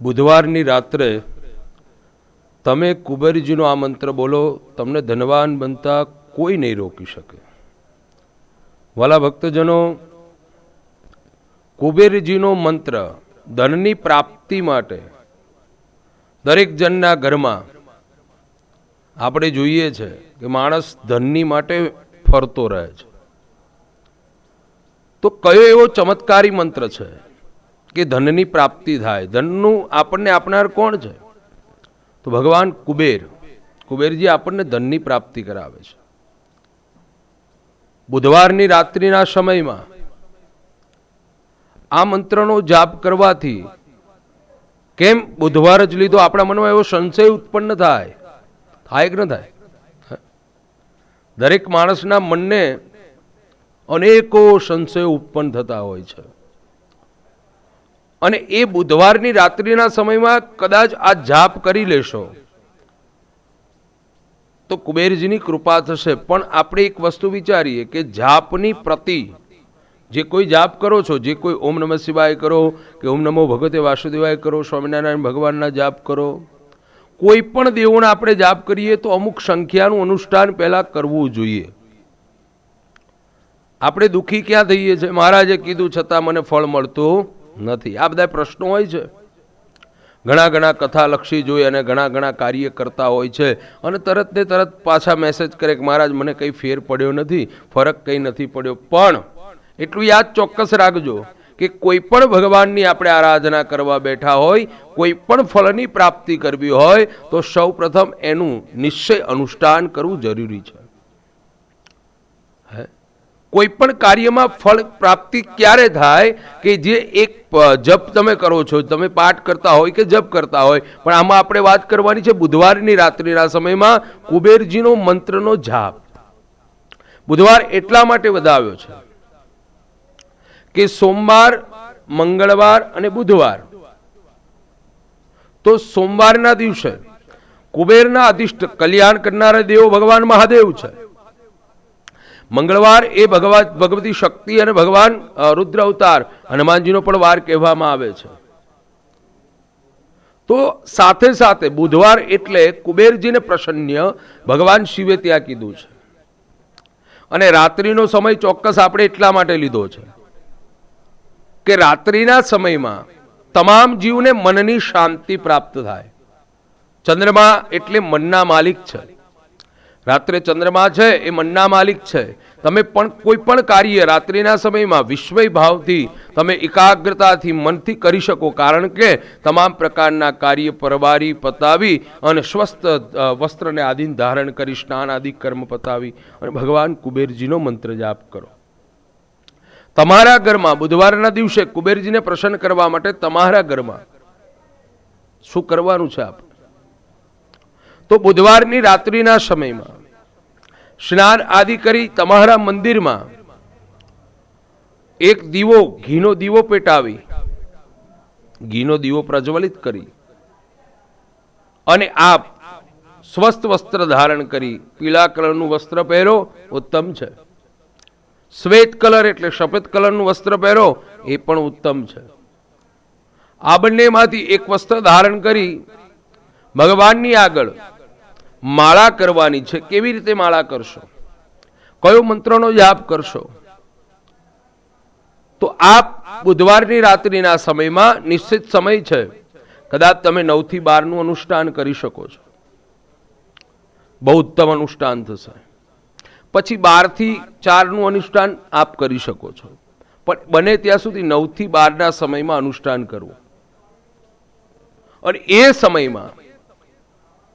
બુધવારની રાત્રે તમે કુબેરજીનો આ મંત્ર બોલો, તમને ધનવાન બનતા કોઈ નહીં રોકી શકે. વાલા ભક્તજનો, કુબેરજીનો મંત્ર ધનની પ્રાપ્તિ માટે દરેક જણના ઘરમાં આપણે જોઈએ છે કે માણસ ધનની માટે ફરતો રહે છે. તો કયો એવો ચમત્કારી મંત્ર છે? કે ધનની પ્રાપ્તિ થાય. ધનનું આપણને આપનાર કોણ છે? તો ભગવાન કુબેર. કુબેરજી આપણને ધનની પ્રાપ્તિ કરાવે છે. બુધવારની રાત્રિના સમયમાં આ મંત્રનો જાપ કરવાથી કેમ બુધવાર જ લીધો? આપણા મનમાં એવો સંશય ઉત્પન્ન થાય. થાય કે ન થાય? દરેક માણસના મનને અનેકો સંશયો ઉત્પન્ન થતા હોય છે. અને એ બુધવારની રાત્રિના સમયમાં કદાચ આ જાપ કરી લેશો. તો કુબેરજીની કૃપા થશે. પણ આપણે એક વસ્તુ વિચારીએ કે જાપની પ્રતિ જે કોઈ જાપ કરો છો, જે કોઈ ઓમ નમઃ શિવાય કરો, કે ઓમ નમો ભગવતે વાસુદેવાય કરો, સ્વામિનારાયણ ભગવાનના જાપ કરો, કોઈ પણ દેવોના આપણે જાપ કરીએ તો અમુક સંખ્યાનું અનુષ્ઠાન પહેલાં કરવું જોઈએ. આપણે દુઃખી ક્યાં થઈએ છીએ? મહારાજે કીધું, છતાં મને ફળ મળતું નથી. આ બધા પ્રશ્નો હોય છે. ઘણા ઘણા કથાલક્ષી જોઈ અને ઘણા ઘણા કાર્ય કરતા હોય છે. અને તરત ને તરત પાછા મેસેજ કરે કે મહારાજ, મને કંઈ ફેર પડ્યો નથી, ફરક કંઈ નથી પડ્યો. પણ એટલું યાદ ચોક્કસ રાખજો કે કોઈ પણ ભગવાનની આપણે આરાધના કરવા બેઠા હોય, કોઈ પણ ફળની પ્રાપ્તિ કરવી હોય, તો સૌ પ્રથમ એનું નિશ્ચય અનુષ્ઠાન કરવું જરૂરી છે. કોઈ પણ કાર્યમાં ફળ પ્રાપ્તિ ક્યારે થાય કે જે એક જપ તમે કરો છો, તમે પાઠ કરતા હોય કે જપ કરતા હોય, પણ આમાં આપણે વાત કરવાની છે બુધવારની રાત્રિના સમયમાં કુબેરજીનો મંત્રનો જાપ. બુધવાર એટલા માટે વધાવ્યો છે કે સોમવાર, મંગળવાર અને બુધવાર. તો સોમવારના દિવસે કુબેરના અધિષ્ઠ, કલ્યાણ કરનારા દેવો ભગવાન મહાદેવ છે. મંગળવાર એ ભગવાન ભગવતી શક્તિ અને ભગવાન રુદ્ર અવતાર હનુમાનજીનો પણ વાર કહેવામાં આવે છે. તો સાથે સાથે બુધવાર એટલે કુબેરજીને પ્રસન્ય ભગવાન શિવે ત્યાં કીધું છે. અને રાત્રિનો સમય ચોક્કસ આપણે એટલા માટે લીધો છે કે રાત્રિના સમયમાં તમામ જીવને મનની શાંતિ પ્રાપ્ત થાય. ચંદ્રમા એટલે મનના માલિક છે. રાત્રે ચંદ્રમા છે એ મનના માલિક છે. તમે પણ કોઈ પણ કાર્ય રાત્રિના સમયમાં વિશ્વય ભાવથી તમે એકાગ્રતાથી મનથી કરી શકો, કારણ કે તમામ પ્રકારના કાર્ય પરવારી પતાવી અને સ્વસ્થ વસ્ત્રને આધીન ધારણ કરી, સ્નાન આદિ કર્મ પતાવી અને ભગવાન કુબેરજીનો મંત્ર જાપ કરો. તમારા ઘરમાં બુધવારના દિવસે કુબેરજીને પ્રસન્ન કરવા માટે તમારા ઘરમાં શું કરવાનું છે આપ? તો બુધવારની રાત્રિના સમયમાં સ્નાન આદિ કરી તમારા મંદિરમાં એક દીવો, ઘીનો દીવો પેટાવી. ઘીનો દીવો પ્રજ્વલિત કરી અને આપ સ્વસ્થ વસ્ત્ર ધારણ કરી, પીળા કલરનું વસ્ત્ર પહેરો, ઉત્તમ છે. શ્વેત કલર એટલે સફેદ કલરનું વસ્ત્ર પહેરો, એ પણ ઉત્તમ છે. આ બંનેમાંથી એક વસ્ત્ર ધારણ કરી ભગવાનની આગળ માળા કરવાની છે. કેવી રીતે માળા કરશો? કયો મંત્રનો જાપ કરશો? તો આપ બુધવારની રાત્રિના સમયમાં નિશ્ચિત સમય છે. કદાચ તમે નવથી બારનું અનુષ્ઠાન કરી શકો છો. બહુ ઉત્તમ અનુષ્ઠાન થશે. પછી બારથી ચારનું અનુષ્ઠાન આપ કરી શકો છો. પણ બને ત્યાં સુધી નવથી બારના સમયમાં અનુષ્ઠાન કરવું. અને એ સમયમાં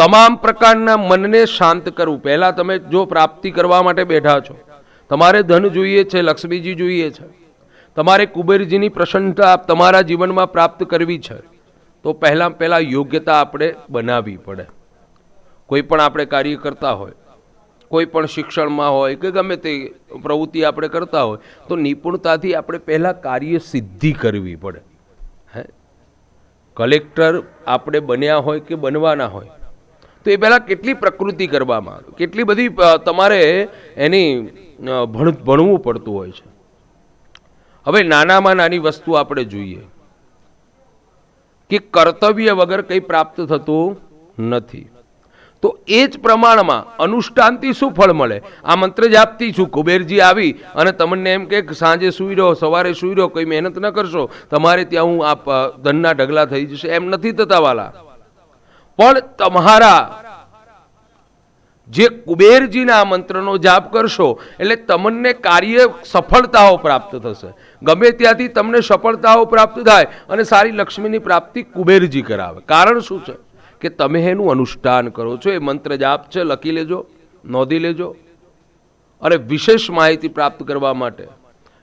તમામ પ્રકારના મનને શાંત કરવું. પહેલાં તમે જો પ્રાપ્તિ કરવા માટે બેઠા છો, તમારે ધન જોઈએ છે, લક્ષ્મીજી જોઈએ છે, તમારે કુબેરજીની પ્રસન્નતા તમારા જીવનમાં પ્રાપ્ત કરવી છે, તો પહેલાં પહેલાં યોગ્યતા આપણે બનાવવી પડે. કોઈ પણ આપણે કાર્ય કરતા હોય, કોઈ પણ શિક્ષણમાં હોય, કે ગમે તે પ્રવૃત્તિ આપણે કરતા હોય, તો નિપુણતાથી આપણે પહેલાં કાર્ય સિદ્ધિ કરવી પડે. હે? કલેક્ટર આપણે બન્યા હોય કે બનવાના હોય તો એ પહેલાં કેટલી પ્રકૃતિ કરવામાં આવે? કેટલી બધી તમારે એની ભણ, ભણવું પડતું હોય છે. હવે નાનામાં નાની વસ્તુ આપણે જોઈએ કે કર્તવ્ય વગર કંઈ પ્રાપ્ત થતું નથી. તો એ જ પ્રમાણમાં અનુષ્ઠાનથી શું ફળ મળે? આ મંત્ર જાપતી છું, કુબેરજી આવી અને તમને એમ કે સાંજે સૂઈ રહો, સવારે સૂઈ રહો, કોઈ મહેનત ન કરશો, તમારે ત્યાં હું આ ધનના ઢગલા થઈ જશે. એમ નથી થતા વાલા. પણ તમારા જે કુબેરજીના મંત્રનો જાપ કરશો, એટલે તમને કાર્ય સફળતાઓ પ્રાપ્ત થશે. ગમે ત્યાંથી તમને સફળતાઓ પ્રાપ્ત થાય અને સારી લક્ષ્મીની પ્રાપ્તિ કુબેરજી કરાવે. કારણ શું છે? કે તમે એનું અનુષ્ઠાન કરો છો, એ મંત્ર જાપ છે, લખી લેજો, નોંધી લેજો, અને વિશેષ માહિતી પ્રાપ્ત કરવા માટે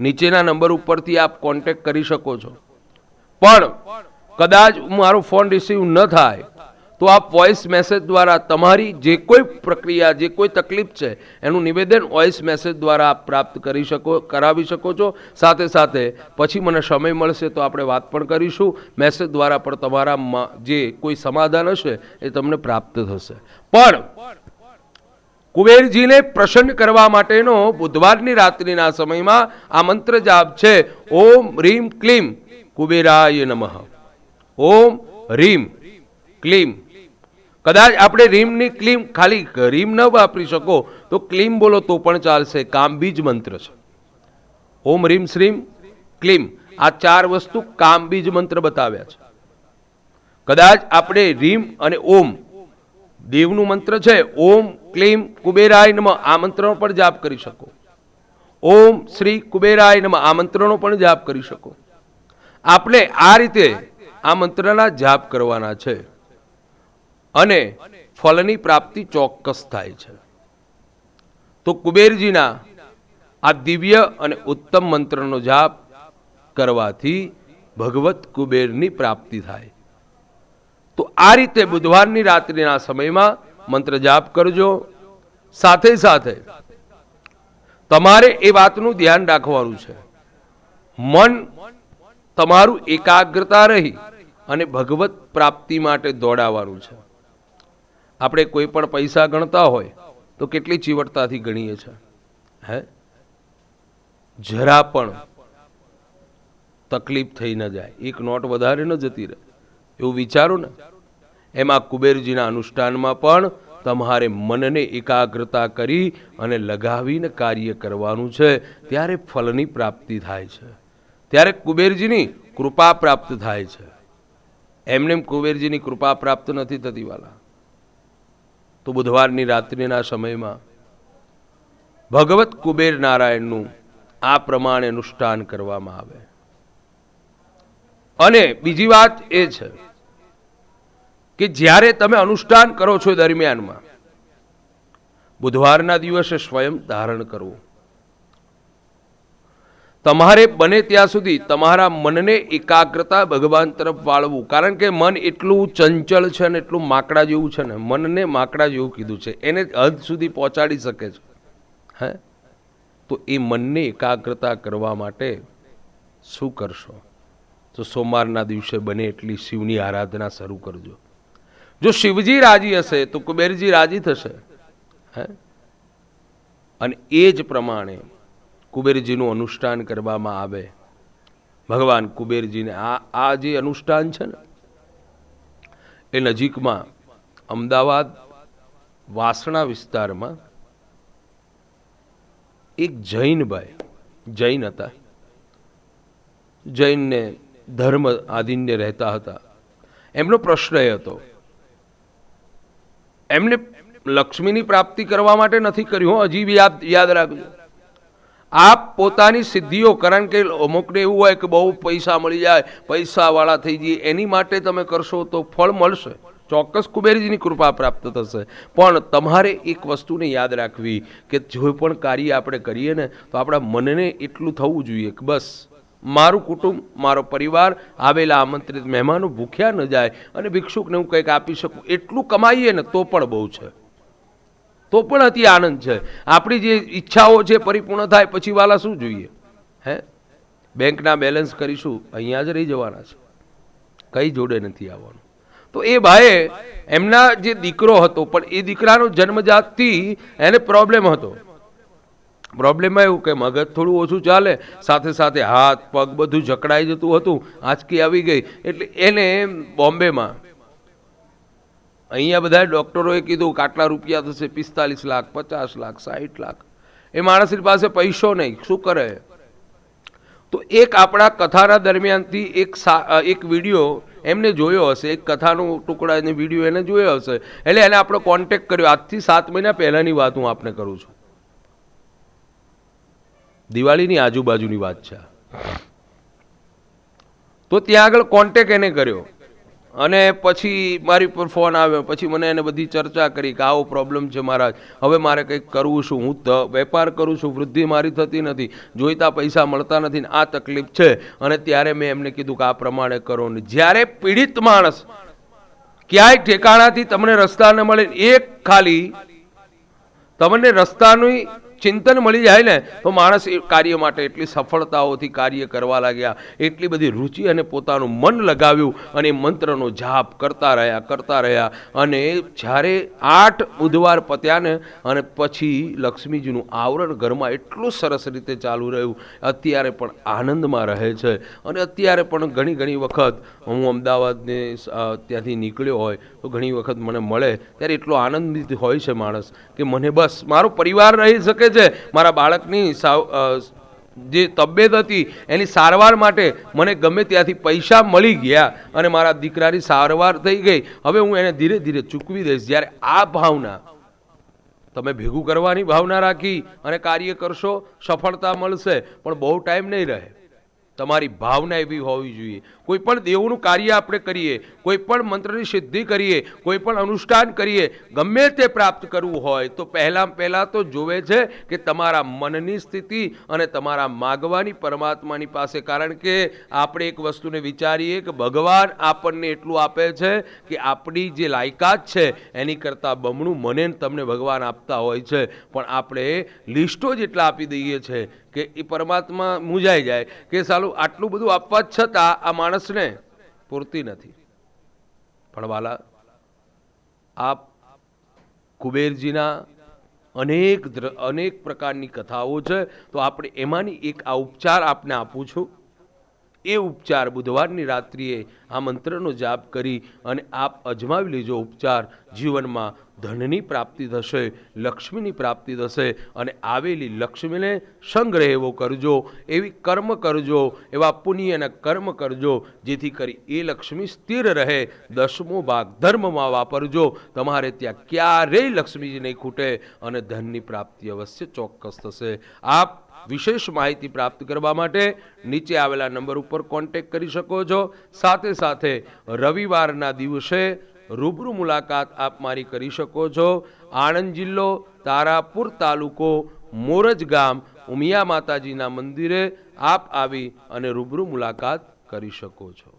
નીચેના નંબર ઉપરથી આપ કોન્ટેક્ટ કરી શકો છો. પણ કદાચ મારો ફોન રિસીવ ન થાય તો આપ વોઇસ મેસેજ દ્વારા તમારી જે કોઈ પ્રક્રિયા, જે કોઈ તકલીફ છે, એનું નિવેદન વોઇસ મેસેજ દ્વારા આપ પ્રાપ્ત કરી શકો, કરાવી શકો છો. સાથે સાથે પછી મને સમય મળશે તો આપણે વાત પણ કરીશું. મેસેજ દ્વારા પણ તમારા જે કોઈ સમાધાન હશે, એ તમને પ્રાપ્ત થશે. પણ કુબેરજીને પ્રસન્ન કરવા માટેનો બુધવારની રાત્રિના સમયમાં આ મંત્ર જાપ છે, ઓમ રીમ ક્લીમ કુબેરાય નમઃ. ઓમ રીમ ક્લીમ. કદાચ આપણે રીમની ક્લીમ, ખાલી રીમ ન વાપરી શકો, તો ક્લીમ બોલો તો પણ ચાલશે. કામબીજ મંત્ર છે. ઓમ રીમ શ્રીમ ક્લીમ. આ ચાર વસ્તુ કામબીજ મંત્ર બતાવ્યા છે. કદાચ આપણે રીમ અને ઓમ દેવનું મંત્ર છે. ઓમ, ક્લીમ, કુબેરાય નમ, આ મંત્રનો પણ જાપ કરી શકો. ઓમ, શ્રી, કુબેરાય નમ, આ મંત્રનો પણ જાપ કરી શકો. આપણે આ રીતે આ મંત્રના જાપ કરવાના છે. અને ફલની પ્રાપ્તિ ચોક્કસ થાય છે. તો કુબેરજીના આ દિવ્ય અને ઉત્તમ મંત્રનો જાપ કરવાથી ભગવત કુબેરની પ્રાપ્તિ થાય. તો આ રીતે બુધવારની રાત્રિના સમયમાં મંત્ર જાપ કરજો. સાથે સાથે તમારે એ વાતનું ધ્યાન રાખવાનું છે. મન તમારું એકાગ્રતા રહી અને ભગવત પ્રાપ્તિ માટે દોડાવવાનું છે. આપણે કોઈ પણ પૈસા ગણતા હોય તો કેટલી ચીવટતાથી ગણીએ છીએ? હે? જરા પણ તકલીફ થઈ ન જાય. એક નોટ વધારે ન જતી રહે. એવું વિચારો ને. એમાં કુબેરજીના અનુષ્ઠાનમાં પણ તમારે મનને એકાગ્રતા કરી અને લગાવીને કાર્ય કરવાનું છે, ત્યારે ફલની પ્રાપ્તિ થાય છે. ત્યારે કુબેરજીની કૃપા પ્રાપ્ત થાય છે. એમને કુબેરજીની કૃપા પ્રાપ્ત નથી થતી વાલા. તો બુધવારની રાત્રિના સમયમાં ભગવત કુબેર નારાયણનું આ પ્રમાણે અનુષ્ઠાન કરવામાં આવે. અને બીજી વાત એ છે કે જ્યારે તમે અનુષ્ઠાન કરો છો દરમિયાનમાં, બુધવારના દિવસે સ્વયં ધારણ કરવું. તમારે બને ત્યાં સુધી તમારા મનને એકાગ્રતા ભગવાન તરફ વાળવું. કારણ કે મન એટલું ચંચળ છે ને એટલું માકડા જેવું છે ને, મનને માકડા જેવું કીધું છે. એને હદ સુધી પહોંચાડી શકે છે. હે? તો એ મનને એકાગ્રતા કરવા માટે શું કરશો? તો સોમવારના દિવસે બને એટલી શિવની આરાધના શરૂ કરજો. જો શિવજી રાજી હશે, તો કુબેરજી રાજી થશે. હે? અને એ જ પ્રમાણે કુબેરજીનું અનુષ્ઠાન કરવામાં આવે. ભગવાન કુબેરજીને આ આ જે અનુષ્ઠાન છે ને, એ નજીકમાં અમદાવાદ વાસણા વિસ્તારમાં એક જૈનભાઈ જૈન હતા. જૈનને ધર્મ આધીન્ય રહેતા હતા. એમનો પ્રશ્ન એ હતો, એમને લક્ષ્મીની પ્રાપ્તિ કરવા માટે નથી કર્યું હજી યાદ યાદ રાખજો. આપ પોતાની સિદ્ધિઓ કારણ કે અમુકને એવું હોય કે બહુ પૈસા મળી જાય, પૈસાવાળા થઈ જઈએ, એની માટે તમે કરશો તો ફળ મળશે. ચોક્કસ કુબેરજીની કૃપા પ્રાપ્ત થશે. પણ તમારે એક વસ્તુને યાદ રાખવી કે જો પણ કાર્ય આપણે કરીએ ને તો આપણા મનને એટલું થવું જોઈએ કે બસ. મારું કુટુંબ, મારો પરિવાર, આવેલા આમંત્રિત મહેમાનો ભૂખ્યા ન જાય અને ભિક્ષુકને હું કંઈક આપી શકું, એટલું કમાઈએ ને તો પણ બહુ છે. તો પણ અતિ આનંદ છે. આપણી જે ઈચ્છાઓ છે પરિપૂર્ણ થાય, પછી વાલા શું જોઈએ? હે? બેંકના બેલેન્સ કરીશું, અહીંયા જ રહી જવાના છે. કઈ જોડે નથી આવવાનું. તો એ ભાઈએ એમના જે દીકરો હતો, પણ એ દીકરાનો જન્મજાતથી એને પ્રોબ્લેમ હતો. પ્રોબ્લેમ એવું કે મગજ થોડું ઓછું ચાલે, સાથે સાથે હાથ, પગ બધું જકડાઈ જતું હતું, આંચકી આવી ગઈ. એટલે એને બોમ્બેમાં અહીંયા બધા ડૉક્ટરોએ કીધું કે આટલા રૂપિયા થશે, પિસ્તાલીસ લાખ, પચાસ લાખ સાઠ લાખ. એ માણસની પાસે પૈસો નહીં, શું કરે? તો એક આપણા કથાના દરમિયાનથી એક એક વીડિયો એમને જોયો હશે, એક કથાનો ટુકડા એને વીડિયો એને જોયો હશે. એટલે એને આપણો કોન્ટેક્ટ કર્યો. આજથી સાત મહિના પહેલાંની વાત હું આપને કરું છું. દિવાળીની આજુબાજુની વાત છે તો ત્યાં આગળ કોન્ટેક એને કર્યો. અને પછી મારી પર ફોન આવ્યો. પછી મને એને બધી ચર્ચા કરી કે આવો પ્રોબ્લેમ છે મહારાજ. હવે મારે કંઈક કરવું શું હું વેપાર કરું છું. વૃદ્ધિ મારી થતી નથી. જોઈતા પૈસા મળતા નથી આ તકલીફ છે. અને ત્યારે મેં એમને કીધું કે આ પ્રમાણે કરો ને. જ્યારે પીડિત માણસ ક્યાંય ઠેકાણાથી તમને રસ્તા ન મળે એક ખાલી તમને રસ્તાનું ચિંતન મળી જાય ને, તો માણસ એ કાર્ય માટે એટલી સફળતાઓથી કાર્ય કરવા લાગ્યા. એટલી બધી રુચિ અને પોતાનું મન લગાવ્યું અને મંત્રનો જાપ કરતા રહ્યા કરતા રહ્યા. અને જ્યારે આઠ બુધવાર પત્યા ને, અને પછી લક્ષ્મીજીનું આવરણ ઘરમાં એટલું સરસ રીતે ચાલુ રહ્યું. અત્યારે પણ આનંદમાં રહે છે. અને અત્યારે પણ ઘણી ઘણી વખત હું અમદાવાદને ત્યાંથી નીકળ્યો હોય, તો ઘણી વખત મને મળે. ત્યારે એટલો આનંદિત હોય છે માણસ કે મને બસ મારો પરિવાર રહી શકે છે મારા બાળકની સાવ જે તબિયત હતી એની સારવાર માટે મને ગમે ત્યાંથી પૈસા મળી ગયા અને મારા દીકરાની સારવાર થઈ ગઈ. હવે હું એને ધીરે ધીરે ચૂકવી દઈશ. જ્યારે આ ભાવના તમે ભેગું કરવાની ભાવના રાખી અને કાર્ય કરશો, સફળતા મળશે. પણ બહુ ટાઈમ નહીં રહે. તમારી ભાવના એવી હોવી જોઈએ. કોઈ પણ દેવનું કાર્ય આપણે કરીએ, કોઈ પણ મંત્રની સિદ્ધિ કરીએ, કોઈ પણ અનુષ્ઠાન કરીએ, ગમે તે પ્રાપ્ત કરવું હોય, તો પહેલાં પહેલાં તો જોવે છે કે તમારા મનની સ્થિતિ અને તમારા માગવાની પરમાત્માની પાસે. કારણ કે આપણે એક વસ્તુને વિચારીએ કે ભગવાન આપણને એટલું આપે છે કે આપણી જે લાયકાત છે, એની કરતાં બમણું મને તમને ભગવાન આપતા હોય છે. પણ આપણે લિસ્ટો જેટલા આપી દઈએ છે કે એ પરમાત્મા મૂંઝાઈ જાય કે સાલું આટલું બધું આપવા છતાં આ માણસને પૂરતી નથી. પણ વાલા, આપ કુબેરજીના અનેક અનેક પ્રકારની કથાઓ છે, તો આપણે એમાંની એક આ ઉપચાર આપને આપું છું. એ ઉપચાર બુધવારની રાત્રિએ આ મંત્રનો જાપ કરી અને આપ અજમાવી લેજો ઉપચાર જીવનમાં ધનની પ્રાપ્તિ થશે, લક્ષ્મીની પ્રાપ્તિ થશે અને આવેલી લક્ષ્મીને સંગ્રહ એવો કરજો, એવી કર્મ કરજો, એવા પુણ્યના કર્મ કરજો, જેથી કરી એ લક્ષ્મી સ્થિર રહે. દસમો ભાગ, ધર્મમાં વાપરજો. તમારે ત્યાં ક્યારેય લક્ષ્મીજી નહીં ખૂટે અને ધનની પ્રાપ્તિ અવશ્ય ચોક્કસ થશે. આપ વિશેષ માહિતી પ્રાપ્ત કરવા માટે નીચે આવેલા નંબર ઉપર કોન્ટેક્ટ કરી શકો છો. સાથે સાથે રવિવારના દિવસે રૂબરૂ મુલાકાત આપ મારી કરી શકો છો. આણંદ જિલ્લો, તારાપુર તાલુકો, મોરજ ગામ, ઉમિયા માતાજીના મંદિરે આપ આવી અને રૂબરૂ મુલાકાત કરી શકો છો.